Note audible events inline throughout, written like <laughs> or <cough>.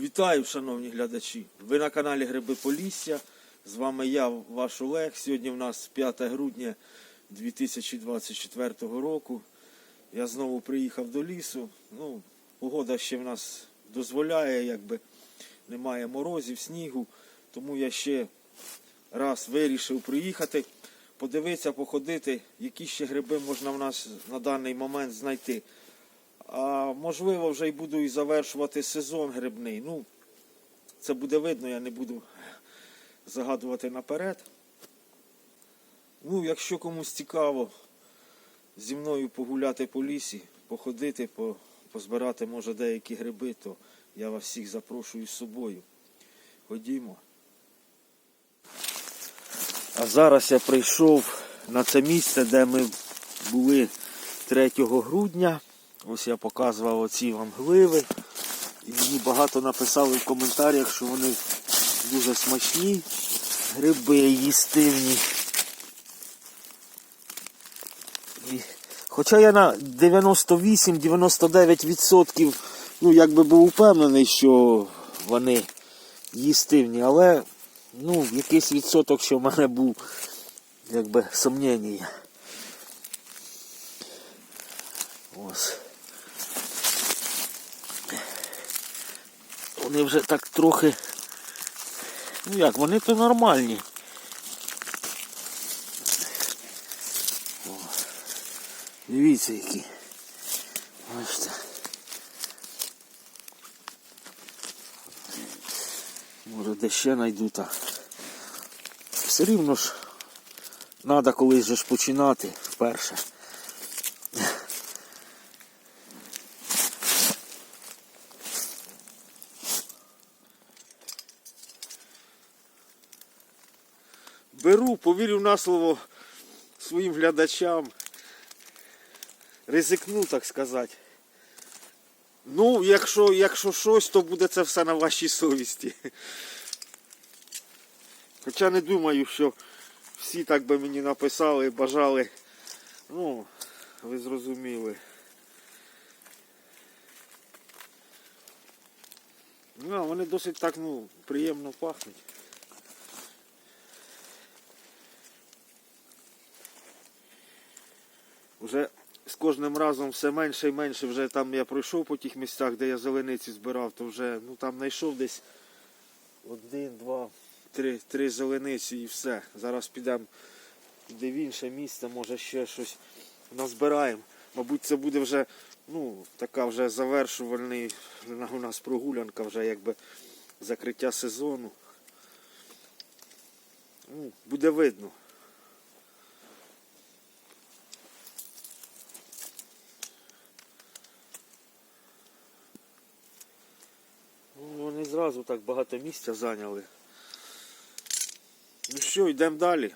Вітаю, шановні глядачі! Ви на каналі Гриби Полісся. З вами я, ваш Олег. Сьогодні в нас 5 грудня 2024 року. Я знову приїхав до лісу. Ну, погода ще в нас дозволяє, якби немає морозів, снігу. Тому я ще раз вирішив приїхати, подивитися, походити, які ще гриби можна в нас на даний момент знайти. А можливо, вже й буду і завершувати сезон грибний. Ну, це буде видно, я не буду загадувати наперед. Ну, якщо комусь цікаво зі мною погуляти по лісі, походити, по, позбирати, може, деякі гриби, то я вас всіх запрошую з собою. Ходімо. А зараз я прийшов на це місце, де ми були 3 грудня. Ось я показував оці вам гливи. І мені багато написали в коментарях, що вони дуже смачні. Гриби їстивні. І Хоча я на 98-99% ну, якби був упевнений, що вони їстивні, але ну, якийсь відсоток, що в мене був якби сумніння. Ось. Вони вже так трохи. Ну як, вони то нормальні. О, дивіться які. Бачите. Може де ще знайду так. Все рівно ж треба колись же ж починати вперше. Беру, повірю на слово своїм глядачам. Ризикну, так сказати. Ну, якщо, якщо щось, то буде це все на вашій совісті. Хоча не думаю, що всі так би мені написали, бажали. Ну, ви зрозуміли. Ну, вони досить так, ну, приємно пахнуть. Вже з кожним разом все менше і менше. Вже там я пройшов по тих місцях, де я зелениці збирав, то вже ну там знайшов десь один, два, три, три зелениці і все. Зараз підемо де в інше місце, може ще щось назбираємо. Мабуть, це буде вже ну, така вже завершувальний у нас прогулянка, вже якби закриття сезону. Ну, буде видно. Ну, Вони зразу так багато місця зайняли. Ну що, йдемо далі.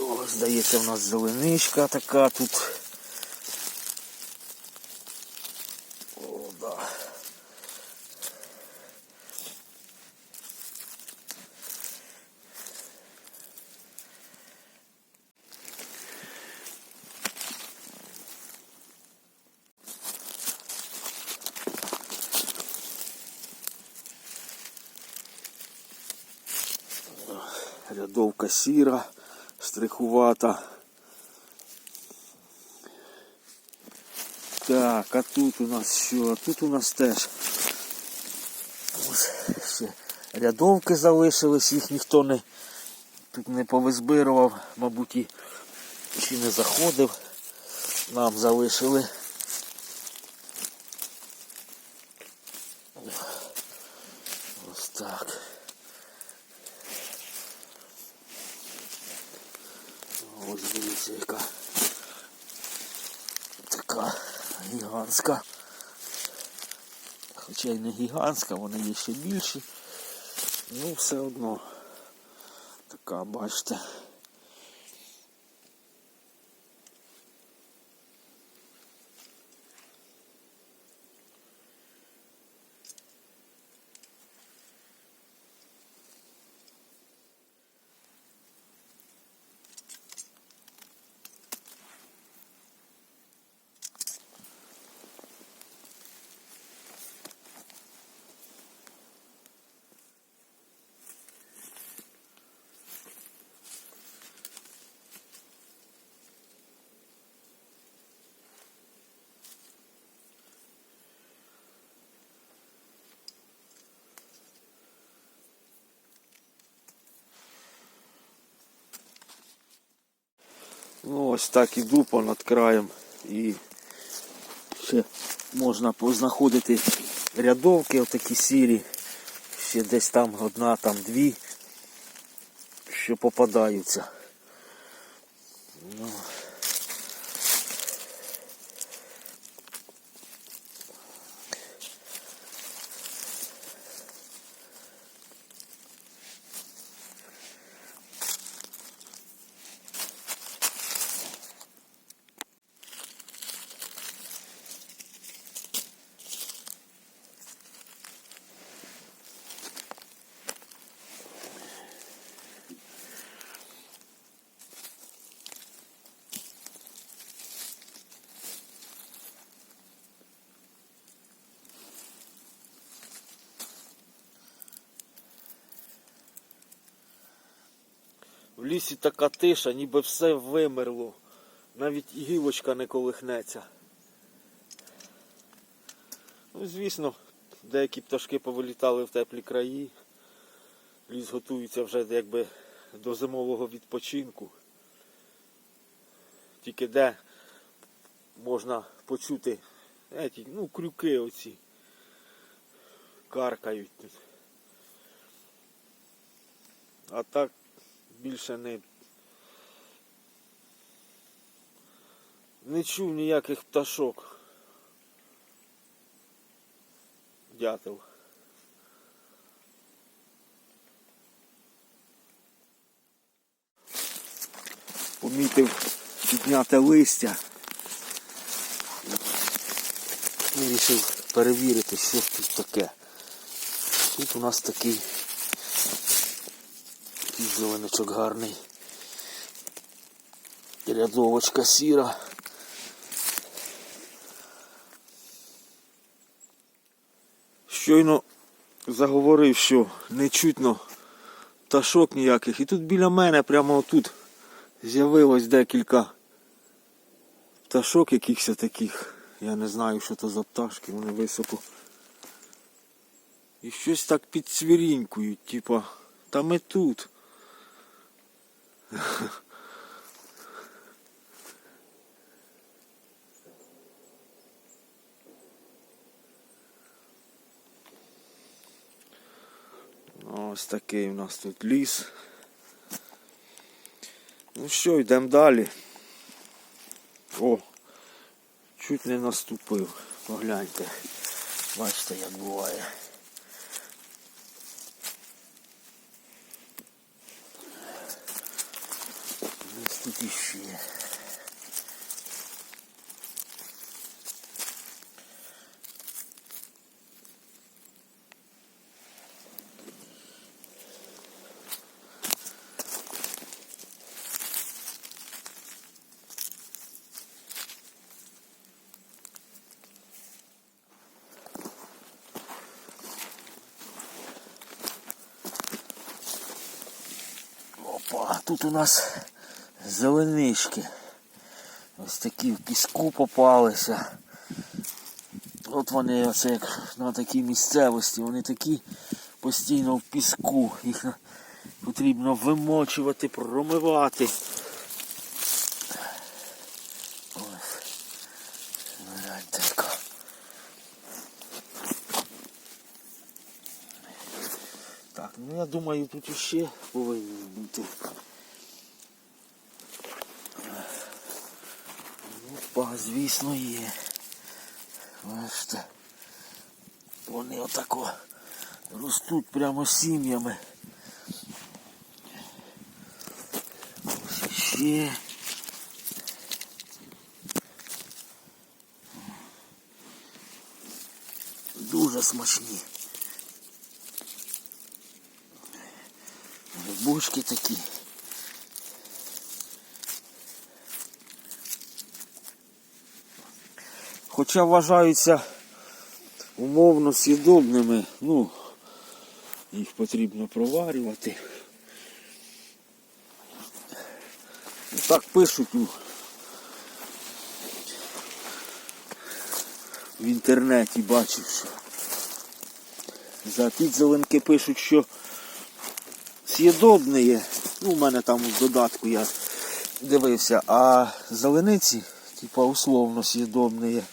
О, здається, в нас зеленичка така тут. Сіра, штрихувата. Так, а тут у нас що? Тут у нас теж ось ще рядовки залишились, їх ніхто не тут не повизбирував, мабуть, і чи не заходив. Нам залишили. Ось так. Ось дивіться, яка така гігантська. Хоча й не гігантська, вони є ще більші. Ну, все одно така, бачите. Ну, ось так іду понад краєм і ще можна познаходити рядовки отакі сірі. Ще десь там одна, там дві, що попадаються. В лісі така тиша, ніби все вимерло. Навіть і гілочка не колихнеться. Ну, звісно, деякі пташки повилітали в теплі краї. Ліс готується вже якби до зимового відпочинку. Тільки де можна почути еті, ну, крюки оці каркають тут. А так більше не. Не чув ніяких пташок. Дятел. Помітив підняти листя. Вирішив перевірити, що тут таке. Тут у нас такий такий зеленочок гарний. Рядовочка сіра. Щойно заговорив, що не чутно пташок ніяких. І тут біля мене, прямо отут, з'явилось декілька пташок якихось таких. Я не знаю, що то за пташки, вони високо. І щось так підцвірінькують, типа, та ми тут. Ось такий у нас тут ліс. Ну що, йдемо далі. О, чуть не наступив. Погляньте. Бачите, як буває. Ось тут іще. Опа, тут у нас зеленички. Ось такі в піску попалися. От вони оце як на такій місцевості, вони такі постійно в піску. Їх потрібно вимочувати, промивати. Ну я думаю, тут іще повинні бути. Опа, звісно, є. Бачите. Вони отако ростуть прямо сім'ями. Ось ще. Дуже смачні. Грибочки такі. Хоча вважаються умовно съїдобними, ну, їх потрібно проварювати. Ну, Так пишуть ну, в інтернеті бачив, що за підзеленки пишуть, що съєдобне є. Ну, у мене там в додатку я дивився, а зелениці, типа условно съедобні.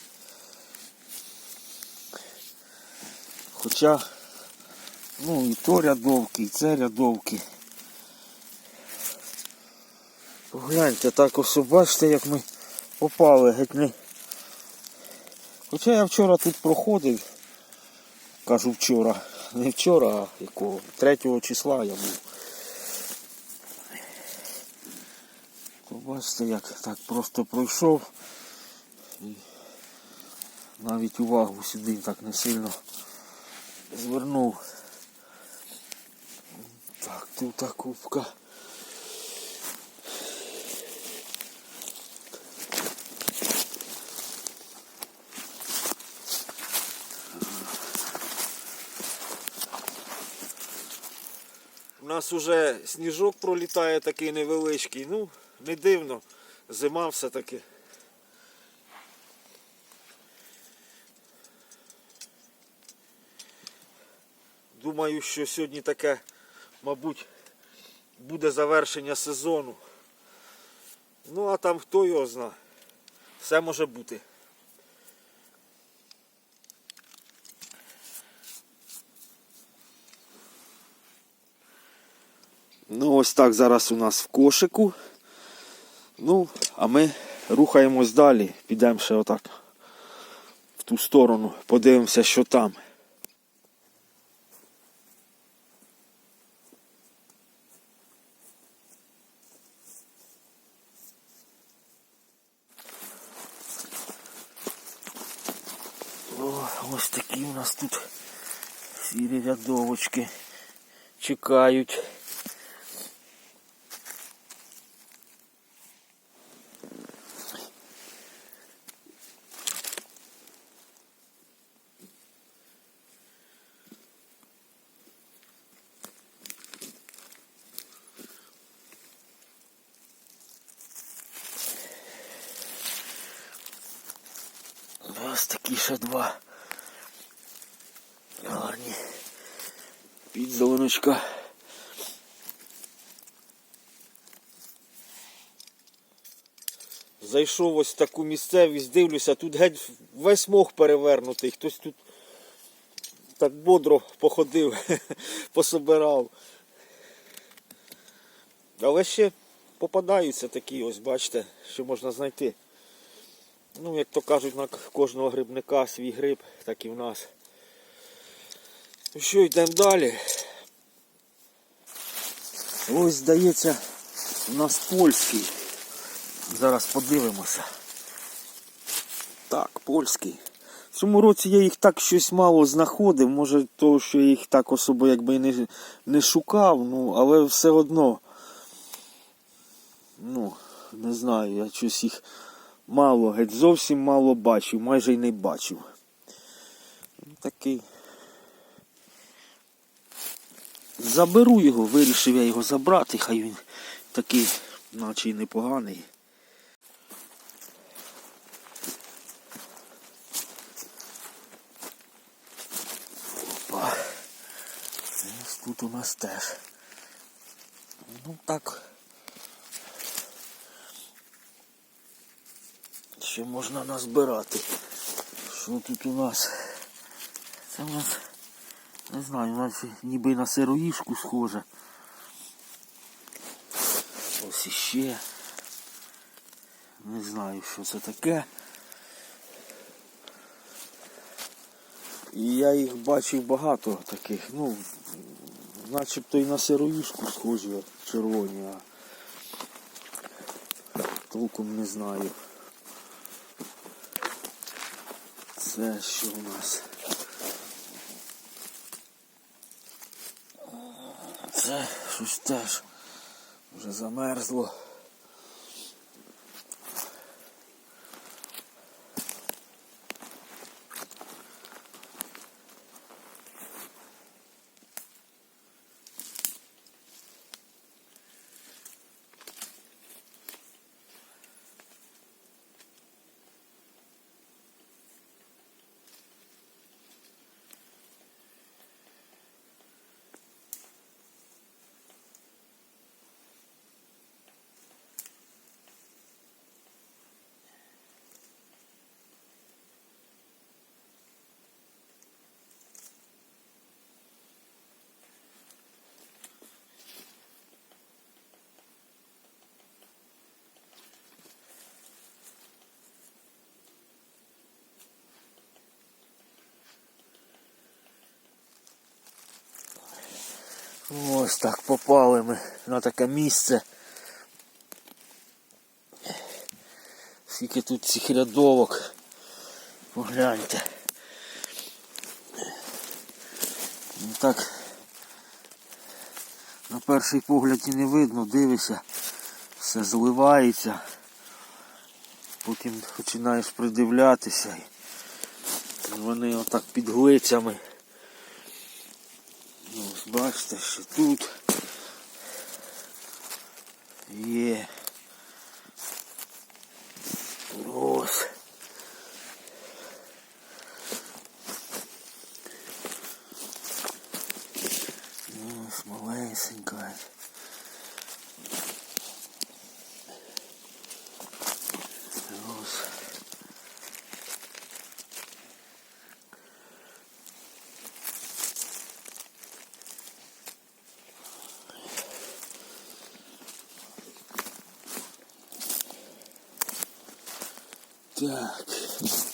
Хоча, ну і то рядовки, і це рядовки. Погляньте, так ось бачите, як ми попали геть не. Хоча я вчора тут проходив, кажу вчора, не вчора, а якого, 3 числа я був. То бачите, як так просто пройшов і навіть увагу сюди так не сильно звернув. Так, тут та кубка. У нас уже сніжок пролітає такий невеличкий. Ну, не дивно. Зима все-таки. Думаю, що сьогодні таке, мабуть, буде завершення сезону. Ну, а там хто його зна. Все може бути. Ну, ось так зараз у нас в кошику. Ну, а ми рухаємось далі. Підемо ще отак в ту сторону, подивимося, що там. О, ось такі у нас тут сірі рядовочки чекають. Ось такі ще два. Гарні. Підзеленочка. Зайшов ось в таку місцевість, дивлюся, тут геть весь мох перевернутий. Хтось тут так бодро походив, <laughs> пособирав. Але ще попадаються такі, ось бачите, що можна знайти. Ну, як то кажуть, на кожного грибника свій гриб, так і в нас. Ну що, йдемо далі. Ось, здається, у нас польський. Зараз подивимося. Так, польський. В цьому році я їх так щось мало знаходив. Може, то, що я їх так особо якби і не, не шукав, ну, але все одно. Ну, не знаю, я щось їх мало, геть зовсім мало бачив, майже й не бачив. Такий. Заберу його, вирішив я його забрати, хай він такий, наче й непоганий. Опа. Ось тут у нас теж. Ну так. Ще можна назбирати. Що тут у нас? Це у нас, не знаю, наче ніби на сироїшку схоже. Ось іще. Не знаю, що це таке. І я їх бачив багато таких, ну, начебто і на сироїшку схожі, червоні, а толком не знаю. Це що у нас? Це щось теж вже замерзло. Ось так попали ми на таке місце. Скільки тут цих рядовок. Погляньте. Ну так на перший погляд і не видно, дивишся, все зливається. Потім починаєш придивлятися. І вони отак під глицями. Ну, ось бачите, що тут є. Ось. Ось малесенька. Ось. Так.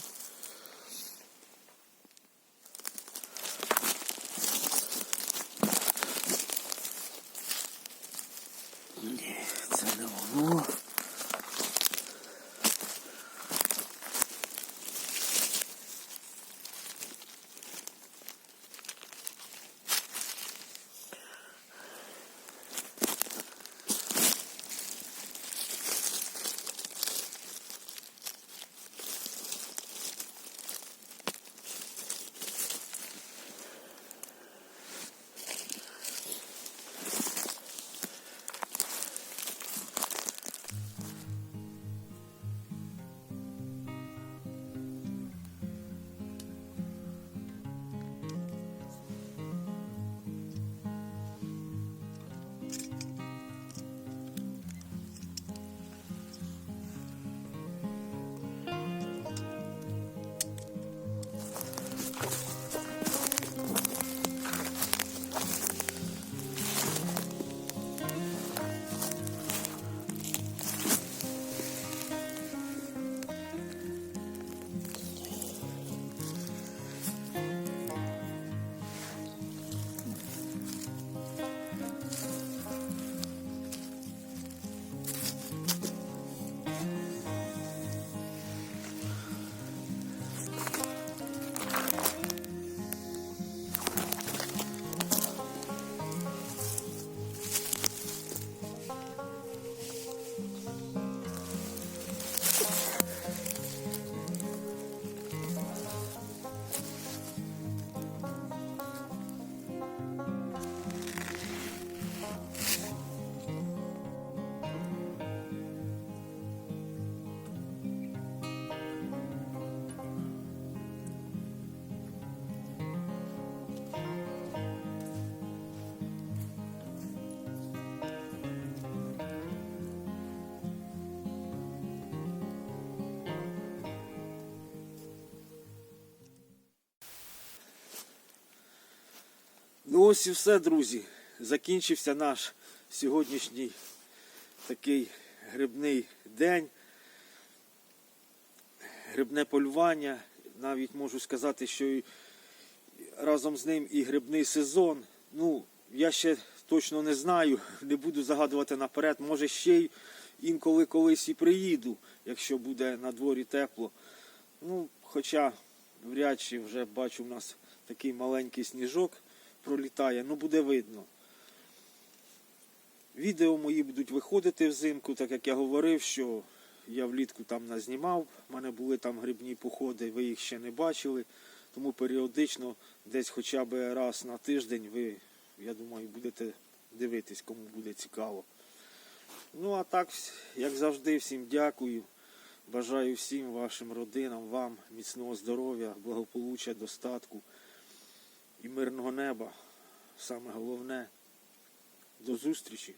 Ну ось і все, друзі. Закінчився наш сьогоднішній такий грибний день. Грибне полювання. Навіть можу сказати, що і разом з ним і грибний сезон. Ну, я ще точно не знаю, не буду загадувати наперед. Може ще й інколи колись і приїду, якщо буде на дворі тепло. Ну, хоча вряд чи вже бачу, у нас такий маленький сніжок пролітає, ну буде видно. Відео мої будуть виходити взимку, так як я говорив, що я влітку там назнімав, в мене були там грибні походи, ви їх ще не бачили. Тому періодично, десь хоча б раз на тиждень, ви, я думаю, будете дивитись, кому буде цікаво. Ну а так, як завжди, всім дякую. Бажаю всім вашим родинам, вам міцного здоров'я, благополуччя, достатку і мирного неба. Саме головне. До зустрічі!